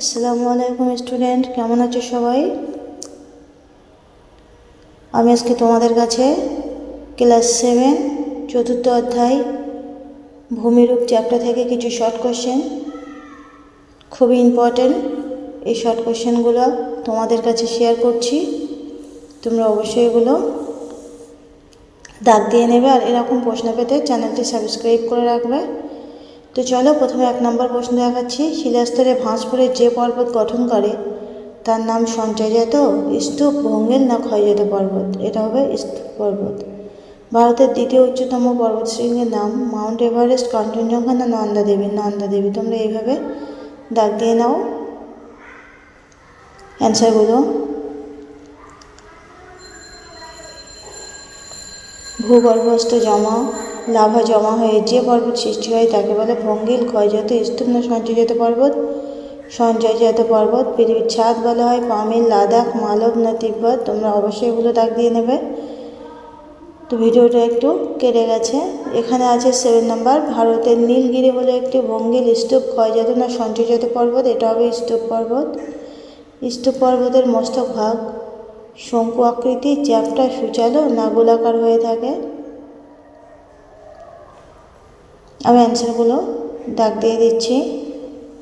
আসসালামু আলাইকুম, স্টুডেন্ট। কেমন আছো সবাই? আমি আজকে তোমাদের কাছে ক্লাস সেভেন, চতুর্থ অধ্যায়, ভূমিরূপ চ্যাপ্টার থেকে কিছু শর্ট কোশ্চেন খুবই ইম্পর্টেন্ট এই শর্ট কোশ্চেনগুলো তোমাদের কাছে শেয়ার করছি। তোমরা অবশ্যই এগুলো দাগ দিয়ে নেবে আর এরকম প্রশ্ন পেতে চ্যানেলটি সাবস্ক্রাইব করে রাখবে। তো চলো প্রথমে এক নম্বর প্রশ্ন দেখাচ্ছি। শিলাস্তরে ভাঁজ যে পর্বত গঠন করে, তার নাম সঞ্চয়জাত স্তূপ ভঙ্গেল না ক্ষয়জাত পর্বত? এটা হবে স্তূপ পর্বত। ভারতের দ্বিতীয় উচ্চতম পর্বতশৃঙ্গের নাম মাউন্ট এভারেস্ট কাঞ্চনজঙ্ঘা না নন্দা দেবী নন্দা দেবী তোমরা এইভাবে দাগ দিয়ে নাও। অ্যান্সারগুলো ভূগর্ভস্থ জমা। লাভা জমা হয়ে যে পর্বত সৃষ্টি হয় তাকে বলে ভঙ্গিল ক্ষয়জাত স্তূপ না সঞ্চয়জাত পর্বত সঞ্চয়জাত পর্বত, পৃথিবীর ছাদ বলা হয়, পামিল, লাদাখ, মালব না তিব্বত, তোমরা অবশ্যই এগুলো দাগ দিয়ে নেবে। তো ভিডিওটা একটু কেটে গেছে। এখানে আছে সেভেন নাম্বার ভারতের নীলগিরি হলো একটি ভঙ্গিল স্তূপ ক্ষয়জাত না সঞ্চয়জাত পর্বত, এটা হবে স্তূপ পর্বত। স্তূপ পর্বতের মস্তক ভাগ, শঙ্কু আকৃতি, চ্যাপ্টা সুচালো, না গোলাকার হয়ে থাকে। আমি অ্যান্সারগুলো দাগ দিয়ে দিচ্ছি।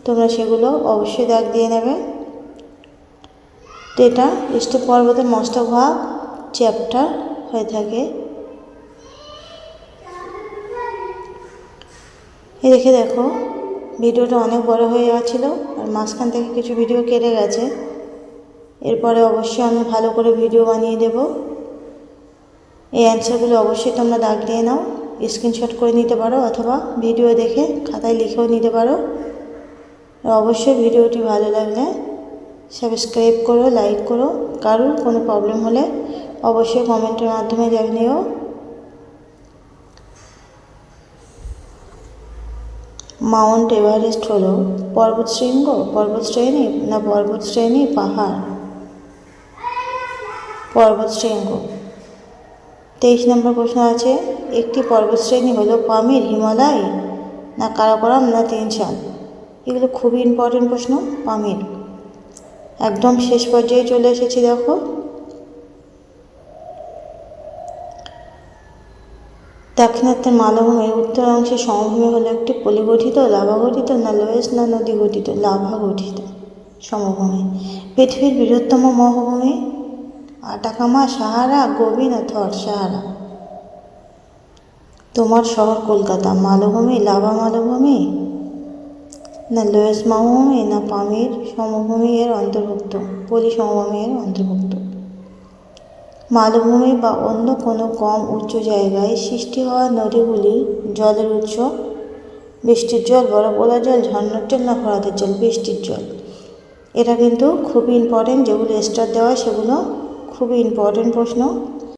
তোমরা সেগুলো অবশ্যই দাগ দিয়ে নেবে। তো এটা স্তূপ পর্বতের মস্তক ভাগ চ্যাপ্টার হয়ে থাকে। এ দেখে দেখো, ভিডিওটা অনেক বড় হয়ে যাচ্ছিল আর মাঝখান থেকে কিছু ভিডিও কেটে গেছে। এরপরে অবশ্যই আমি ভালো করে ভিডিও বানিয়ে দেব। এই অ্যান্সারগুলো অবশ্যই তোমরা দাগ দিয়ে নাও। স্ক্রিনশট করে নিতে পারো অথবা ভিডিও দেখে খাতায় লিখেও নিতে পারো। অবশ্যই ভিডিওটি ভালো লাগলে সাবস্ক্রাইব করো লাইক করো। কারোর কোনো প্রবলেম হলে অবশ্যই কমেন্টের মাধ্যমে জানিও মাউন্ট এভারেস্ট হলো পর্বতশৃঙ্গ পর্বতশ্রেণী না পর্বতশ্রেণী পাহাড়? পর্বতশৃঙ্গ তেইশ নম্বর প্রশ্ন আছে, একটি পর্বতশ্রেণী হলো পামির হিমালয় না কারাকোরাম না তিনশাল? এগুলো খুবই ইম্পর্টেন্ট প্রশ্ন, পামির। একদম শেষ পর্যায়ে চলে এসেছি দেখো। দাক্ষিণাত্যের মালভূমির উত্তর অংশে সমভূমি হলো একটি পলিগঠিত লাভা গঠিত না লোয়েস না নদী গঠিত লাভা গঠিত সমভূমি। পৃথিবীর বৃহত্তম মহাভূমি আটাকামা সাহারা গোবি না থর সাহারা। তোমার শহর কলকাতা, মালভূমি, লাভা মালভূমি? না লোয়েস মালভূমি, না পামির সমভূমি এর অন্তর্ভুক্ত, পলি সমভূমি এর অন্তর্ভুক্ত। মালভূমি বা অন্য কোনো কম উচ্চ জায়গায় সৃষ্টি হওয়া নদীগুলি জলের উৎস, বৃষ্টির জল, বরফ ওলা জল, ঝর্ণার জল, না খরাতের জল, বৃষ্টির জল। এটা কিন্তু খুবই ইম্পর্টেন্ট যেগুলো স্টার দেওয়া সেগুলো খুবই ইম্পর্টেন্ট প্রশ্ন।